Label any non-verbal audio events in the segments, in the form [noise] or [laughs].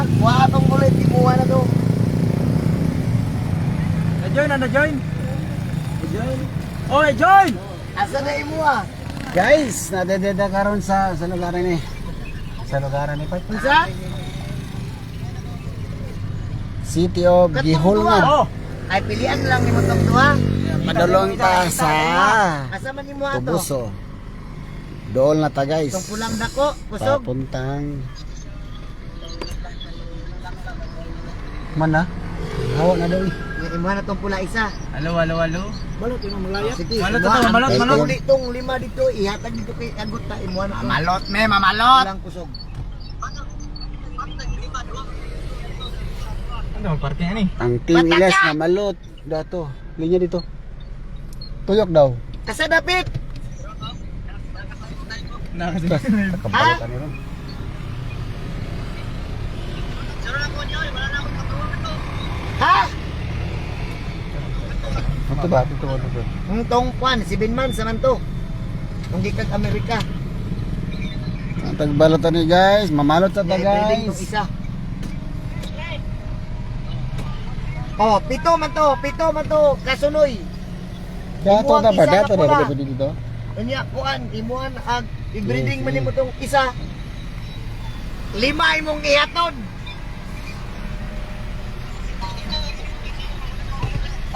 ha. Kuha atong bullet, imuha na to. Na-join na, na-join. Na-join. Oh, na-join! Asa na imuha? Guys, nadededa karon sa sa lugar ni. Sa lugar ni Pat. Unsa? City of Katong Gihulngan. Oh, Ay pilian lang ni mo tong duha. Padulong ta sa Asa man imuha to? Tubuso. Dool na ta guys. Tong pulang dako, kusog. Papuntang Mana? Hawa na daw. eh. Imuha na tong pula isa. Halo, halo, halo. Balot yung malaya. Sige, Malot imuha to, ang malot, malot. Tong lima dito, ihatag dito kay agot ta imuha na. Mamalot, me, mamalot! Pulang kusog. Ano, party yan eh. Ang Team Iles na malot. Dato. Linya dito. Tuyok daw. Asa dapit? Ha? Kabalatan ni ron. Ha? Ito ba? Ito ba? Ito ba? Ang tong kwan, si Binman sa man to. Ang gikag Amerika. Ang tagbalatan ni guys. Mamalot sa ta guys. isa. Oh, pito man to, pito man to, kasunoy. Dato na ba? Dato na ba dito? Unya kuan, imuan ag i-breeding man nimo tong isa. Lima imong ihatod.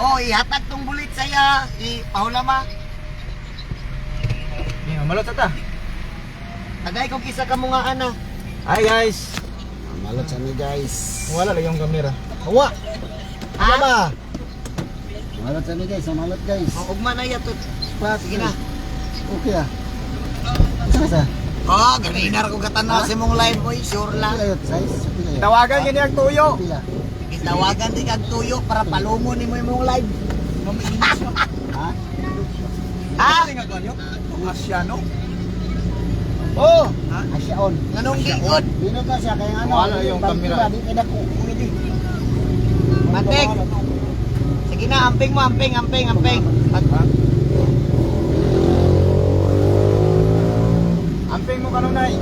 Oh, ihatag tong bulit saya, ipahulama. Eh, mamalot ta. Tagay kong isa ka mga ana. Hi guys. Mamalot sa ni guys. Wala lang yung camera. Hawa! Ha? Mamalot sa ni guys. Mamalot guys. Ang ugma na yato. Pa, sige na. Okay ah. Isa sa? Oh, ganinar ko katanaw sa mong live boy, sure lang. Tawagan yun yung tuyo. Pila? Itawagan di kag tuyo para palungo nimo imong live. Ha? Ha? Ang Asyano. Oh, Asyaon. nganong gigod? Dino ka siya kaya ano? Wala yung camera. Di kaya ko. Matik. Sige na, amping mo, amping, amping, amping. Mag Amping mo kanunay.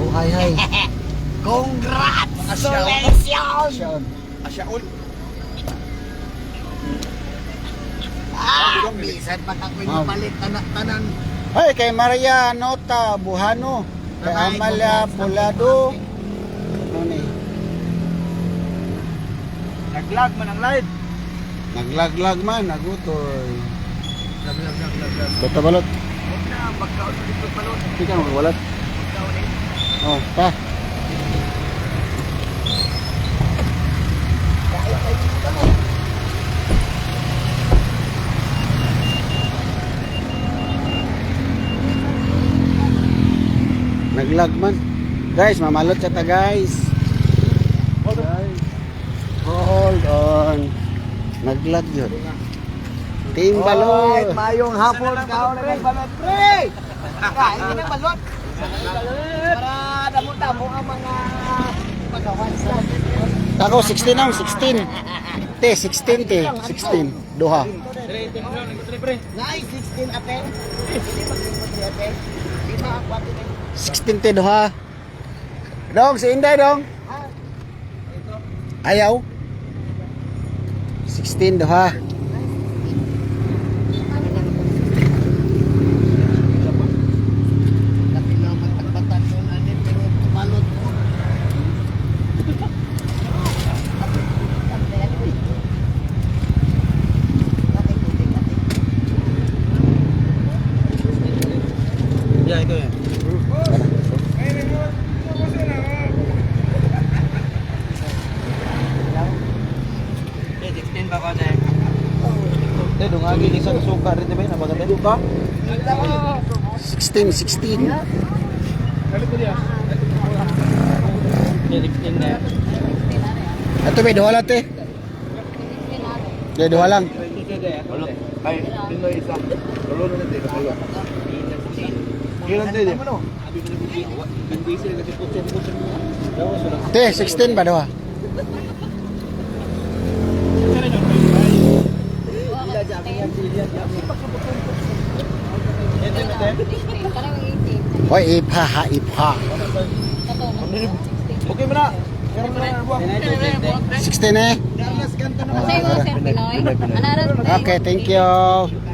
Oh, hi hi. [laughs] Congrats! Asyaon. Asyaon. Ah, bisan palit tanan tanan. Hoy, kay Maria Nota Buhano. Kay Amalia. Pulado. Ano ni? Nag-lag man ang live. Naglaglag man, nagutoy. Lag, lag, lag, lag, lag. Bata balot. Huwag na, magkaon sa dito palot. Hindi ka magwalat. Magkaon eh. Oh, pa. Naglag man. Guys, mamalot siya ta guys. Guys. Hold on. Naglag yun. Team Alright, balot. mayong hapon kaon na balot, pre. Kain ka ng balot. Para damo-damo ang mga pagawan sa Ako 16 ang 16. Te, 16 te, 16. Duha. Nice, 16 ate. Hindi mag-report ni ate. Lima, kwati na. 16 te duha. Dong, si Inday dong. Ayaw. 16 duha. Tapi lang magtagbatan yun, ate, pero tumalot mo. Yeah, ito yan. Eh, 16 ba ko dahil? Eh, dungagi ni sa suka rin ba yun? Nabaga Suka? 16, 16. Eh, 16 na yan. Ito may duha lang te. Okay, duha lang. Ay, Pinoy isa. Tulo na natin. Tulo. Kailan tayo? Mo. Te, 16 ba duha? Hoy, ipa ha, ipa. Okay mo na. 16 eh. Po Okay, thank you.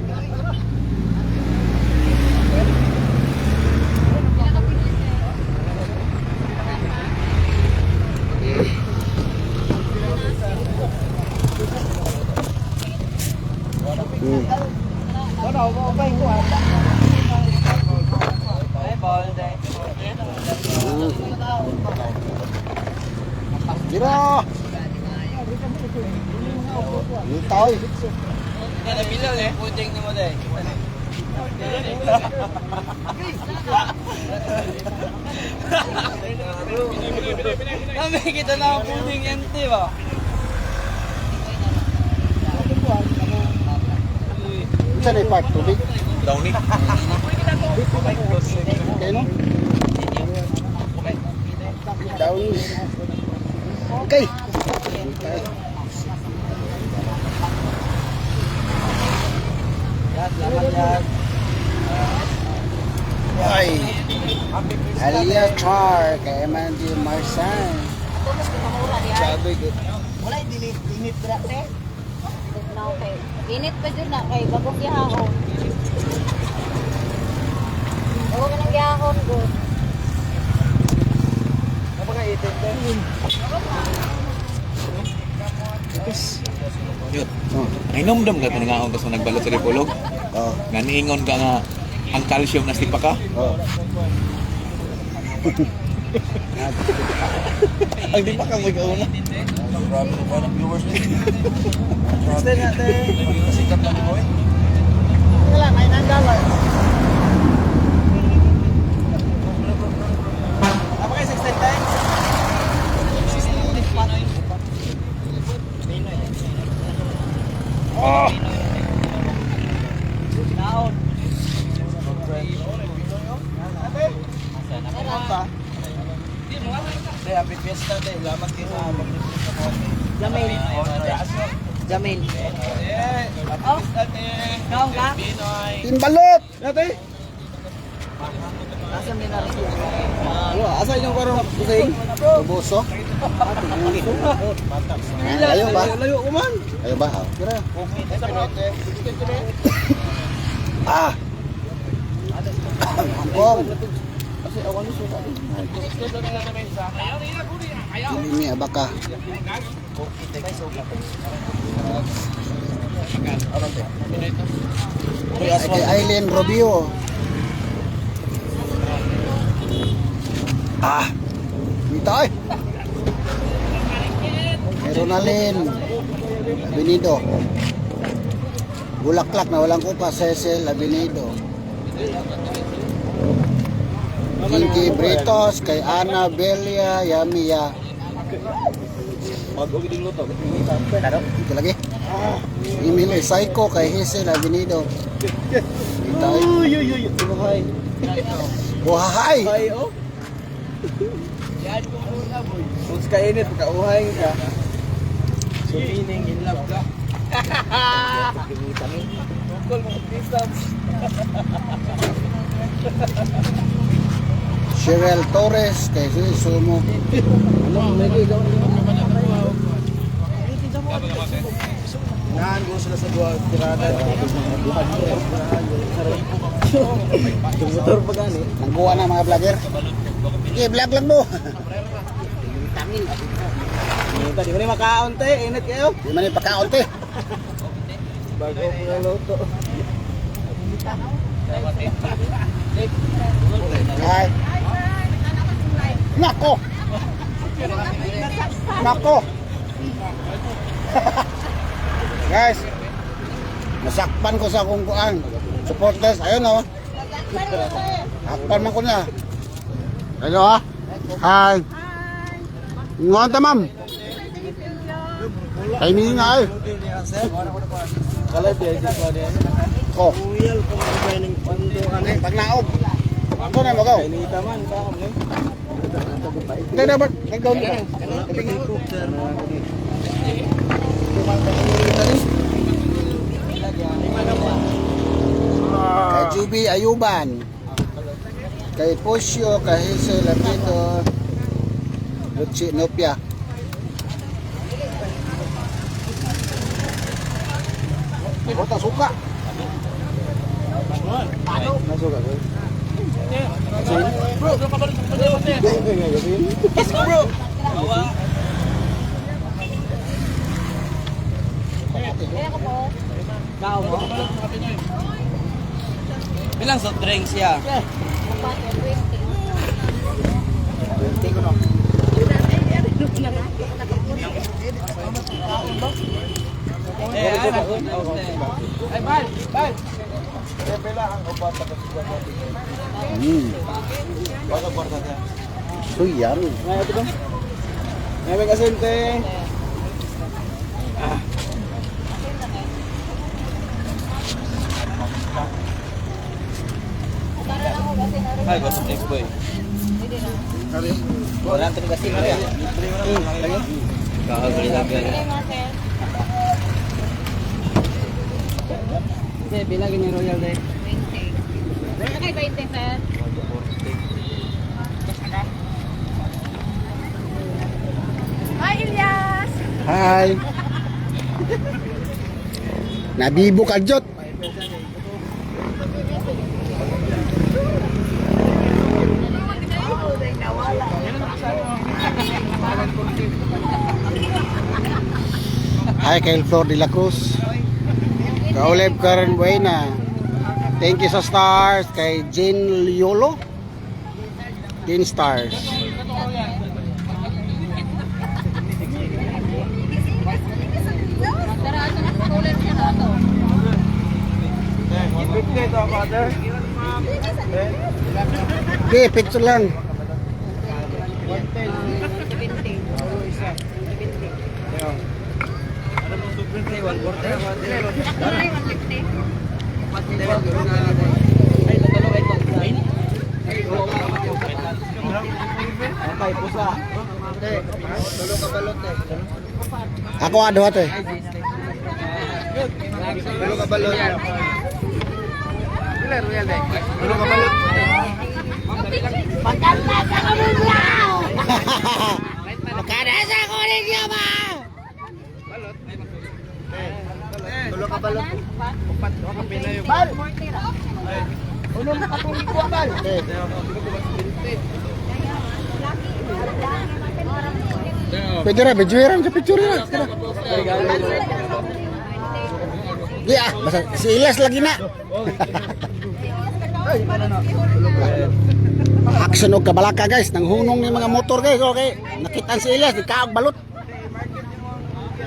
Kami kita na ang puding empty ba? Saan ay part? Tubig? Downy. Okay, no? Down. Okay. Okay. Ay. Alia Char kay Mandy Marsan. Sabi ko. Wala, dinit, dinit na okay. Init pa dyan na kay bagong gihahon. Bago ka ng gihahon ko. Yun. Oh. Ay nomdom ka tinangaon ka sa nagbalot sa repolog. Oh. Nga niingon ka nga ang calcium na stipa ka. Oh. [laughs] Ang di pa ka mo ikaw na. Grabe na parang viewers ni. Stay natin. Sikat na Boy. Wala, kain ang gawin. Apa kayo sa extend time? Oh. Naon. Day, happy fiesta day. Lamat kayo sa Jamil. Jamil. Oh, kaon ka? Timbalot. Dati. Nasaan din na rin? Asa yung karong pusing? Tubuso. Layo ba? Layo ko man. Layo ba? Oh. Ah. Hongkong. Dili mi abaka. Kay Aileen Robio. Ah. Dito Ronalyn. Abinido. Bulaklak na walang kupa. Cecil Abinido. Kinky Britos. Kay Ana Belia Yamiya. Ito lagi. Emily Psycho kay Hazel ay. Uy, uy, uy. Buhay. Buhay! Buhay, oh. Kung ka init, pagkauhay ka. So, meaning in love ka. Tungkol mga pisang. Cheryl Torres kay Sumo. Naan ko sila sa dua tirada. Motor pa gani. Nangguwa na mga vlogger. Okay, vlog lang mo. Ito, di ba ni makaon te? Init kayo? Di man ipakaon te. Bago ko na luto. Ay. Nako! Nako! [laughs] Guys, nasakpan ko sa kung kuan. Supporters, ayun oh. Akpan man ko na. Hello ah. Hi. Ngon ta ma'am. Ay ni nga ay. Kalay biya di pa din. Ko. Uyal ko mga ba ng pando ano. Pag naob. Ako na magaw. Inita man ka mo. Hindi na. Kay Juby Ayuban. Kay Pusyo, kay Hazel Lamito. Luchi Nopia. Bota suka. Nasuka ko. Bro, Yes, bro! Kao mo? Bilang soft drinks ya. Kapatid, 20. Hindi ko no. Eh, Ay, bal! Bal! Hmm. So yan. Ngayon ito ba? Ngayon ako kasi naroon. Ay, soft drinks boy. Wala ito kasi rin. Kakaguli lang yan. Hindi bilagin yung royal day. 20. Ano kay 20 sir? Hi, Ilyas! Hi. Nabibo ka, Jot. Hi, kay Flor de la Cruz. Kauleb Karen Buena. Thank you sa stars kay Jane Liolo. 10 stars. Tara, ito na cooler siya na ito. Bigay ito, father. Okay, picture lang. 70. Ano na yung 150? Okay, pusa. Tulo ka balot eh. Ako ado ato eh. Tulo ka balot. Royal day? Tulo ka balot. Makadasa ko rin niya ba? Tulo ka balot. Upat. Bal! 40 ra. Uno mo katong ikuha, bal. Pwede ra, bejueran sa picture na. Yeah, basta si Ilas lagi na. Action og kabalaka guys, nang hunong ni mga motor guys, okay. Nakita si Ilas, di kaog balot.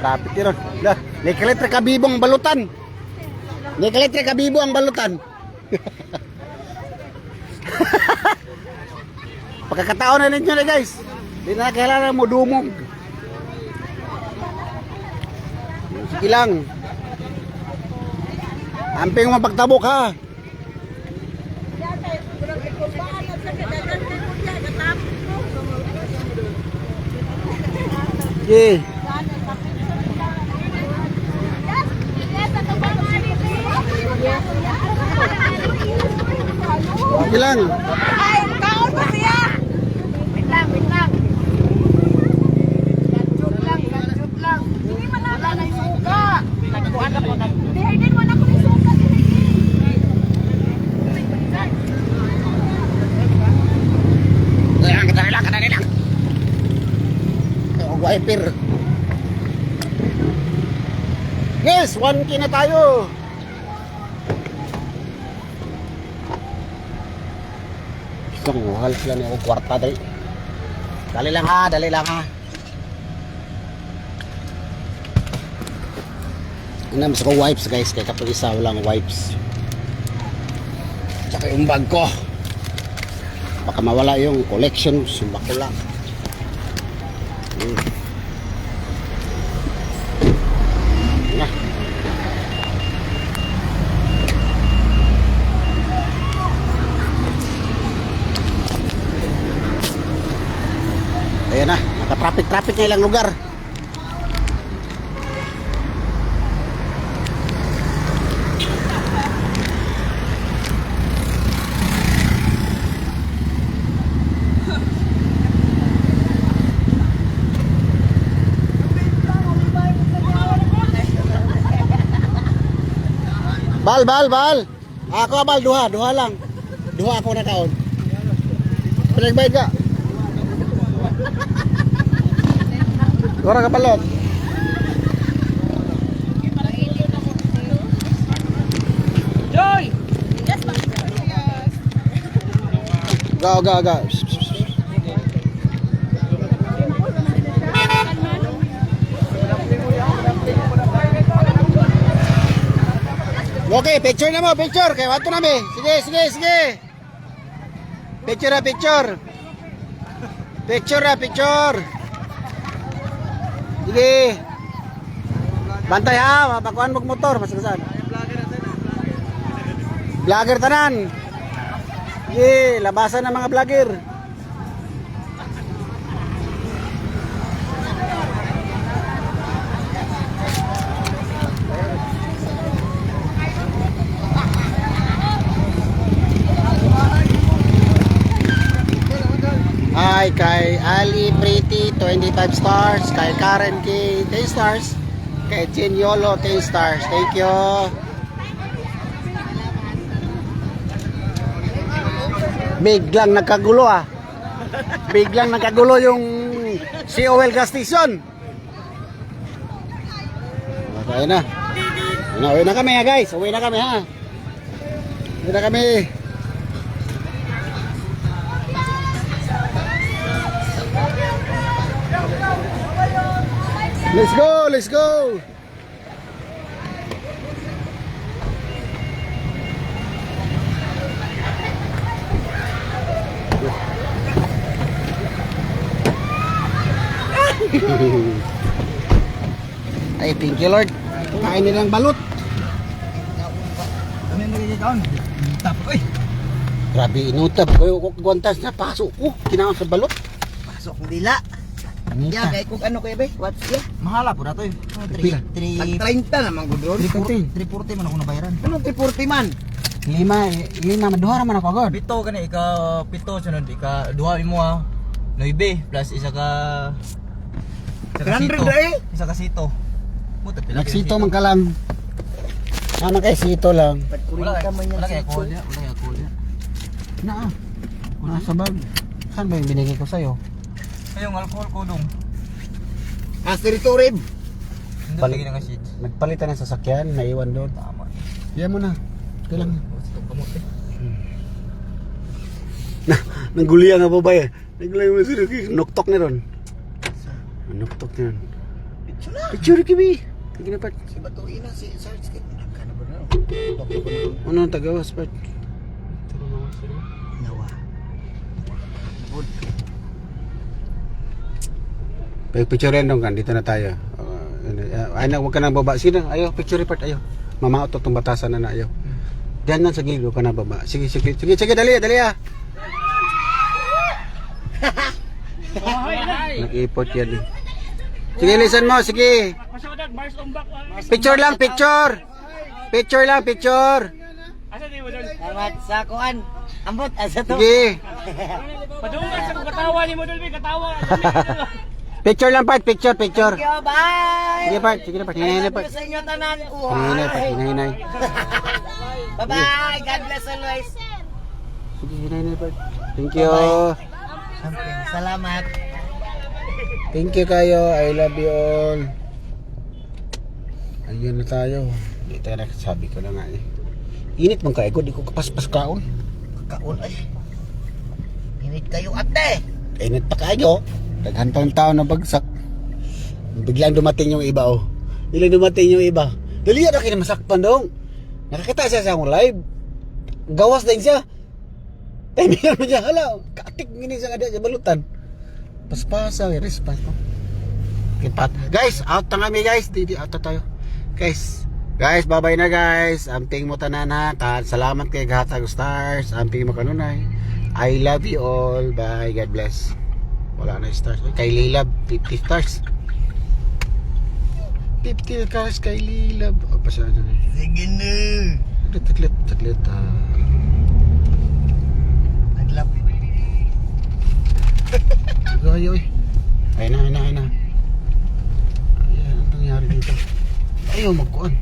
Grabe tiro. Lah, ni kaletre kabibong balutan. Ni kaletre kabibo ang balutan. [laughs] Pagkakataon na ninyo na guys. Di na kailangan mo dumog. Sige lang. Amping mo pagtabok ha. Okay. Sige lang. Ay, kaon pa siya! Wait lang, wait lang. Gadjut lang, gadjut lang. Hindi man na na suka. Nagkuhan ako nag... Hindi, hindi mo na ko ni suka. Dali lang, dali lang, dali lang. Oh, wiper. Yes, 1K na tayo. Isang uhal sila niya ako kwarta dali. Dali lang ha, dali lang ha. Ano mas ko wipes guys, kaya kapag isa walang wipes. Tsaka yung bag ko. Baka mawala yung collection, sumba ko lang. Hmm. traffic ng ilang lugar Bal, bal, bal. Ako bal duha, duha lang. Duha ako na kaon. Pinagbayad ka. Dora ka balot. Joy! Go, go, go. Okay, picture na mo, picture. Kaya wato na mi. Sige, sige, sige. Picture na, picture. Picture na, picture. Sige. Bantay ha, mapakuan mong motor, masagasaan. Vlogger tanan. Sige, labasan ng mga vlogger. Hi kay Ali Pretty 25 stars, kay Karen K 10 stars, kay Jen Yolo 10 stars. Thank you. Biglang nagkagulo ah. Biglang nagkagulo yung COL gas station. Okay na. Uwi na kami ha guys. Uwi na kami ha. Uwi na kami. Let's go, let's go. [laughs] Ay, thank you Lord. Kain nilang balot. Ano yung nagiging kaon? Tap eh. Grabe, inutab ko. Guantas na, pasok ko. Kinakain sa balot. Pasok ng dila. Anita. Ya, kay kung ano kayo ba? What's ya? Mahala po na to eh. Pila? Tag 30 naman ko doon. 340. 340 man ako nabayaran. Anong 340 man? Lima, lima, maduha raman ako agad. Pito ka na, ika pito sunod, ika duha mo ah. Noibe plus isa ka isa ka 100 sito. eh. Isa ka sito. Puta pila. Nagsito man ka lang. Sama kay sito lang. Wala kuring ka man kay wala kay ya, wala kay ya. Na ah. Nasa bag. Saan ba yung binigay ko sa'yo? Ayong alcohol ko dong. As territory. Hindi Balik. tingin nga shit. Nagpalitan ng sasakyan, naiwan doon. Tama. Yan mo na. Kailang. Gusto kamot eh. [laughs] Na, nanggulian nga ba ba eh? Nanggulian mo sila kay nuktok na ron. Nuktok na ron. Picture na. Picture. Sige na part. Si Batuina, si Sarge. Na? Ano ang tagawas part? Picture rin dong kan, dito na tayo. Uh, ay na, huwag ka nang baba. Sige na, ayaw, picture report, ayaw. Mamaot itong batasan na na, ayaw. Diyan lang sa gilid, huwag ka na baba. Sige, sige, sige, sige, dali, dali ah. Nag-ipot yan eh. Sige, listen mo, sige. Picture lang, picture. Picture lang, picture. Salamat sa kuan. Ambot, asa to? Sige. Picture lang, part, picture, picture. Thank you, bye! Sige, part, sige na, part. Hinay na, part. sa inyo tanan. Hinay, part, hinay. Bye-bye! God bless always! Sige, hinay na, part. Thank you. Something. Salamat. Thank you kayo. I love you all. Ayun na tayo. Hindi tayo nakasabi ko na nga eh. Init mong kayo. Di ko kapaspas kaon. Kaon ay. Init kayo ate. Init pa kayo. Daghan pang tao na bagsak. Biglang dumating yung iba oh. Biglang dumating yung iba. Dali na kayo masakpan dong. Nakakita siya sa akong live. Gawas din siya. [laughs] Timingan mo siya. Hala, katik gini sa kada sa balutan. Paspasa, respas pa. Kipat. Guys, out na kami guys. Didi out tayo. Guys, guys, bye-bye na guys. Amping mo tanan ha. Ta- Salamat kay Gatag Stars. Amping mo kanunay. I love you all. Bye. God bless. Wala na stars. Kay Lilab, 50 stars. 50 stars kay Lilab. O, pasya na. Sige na. Taklit, taklit, taklit. ah. Naglap. Ay, ay. Ayun na, ayun na, ayun na. Ang nangyari dito. Ayaw magkuhan.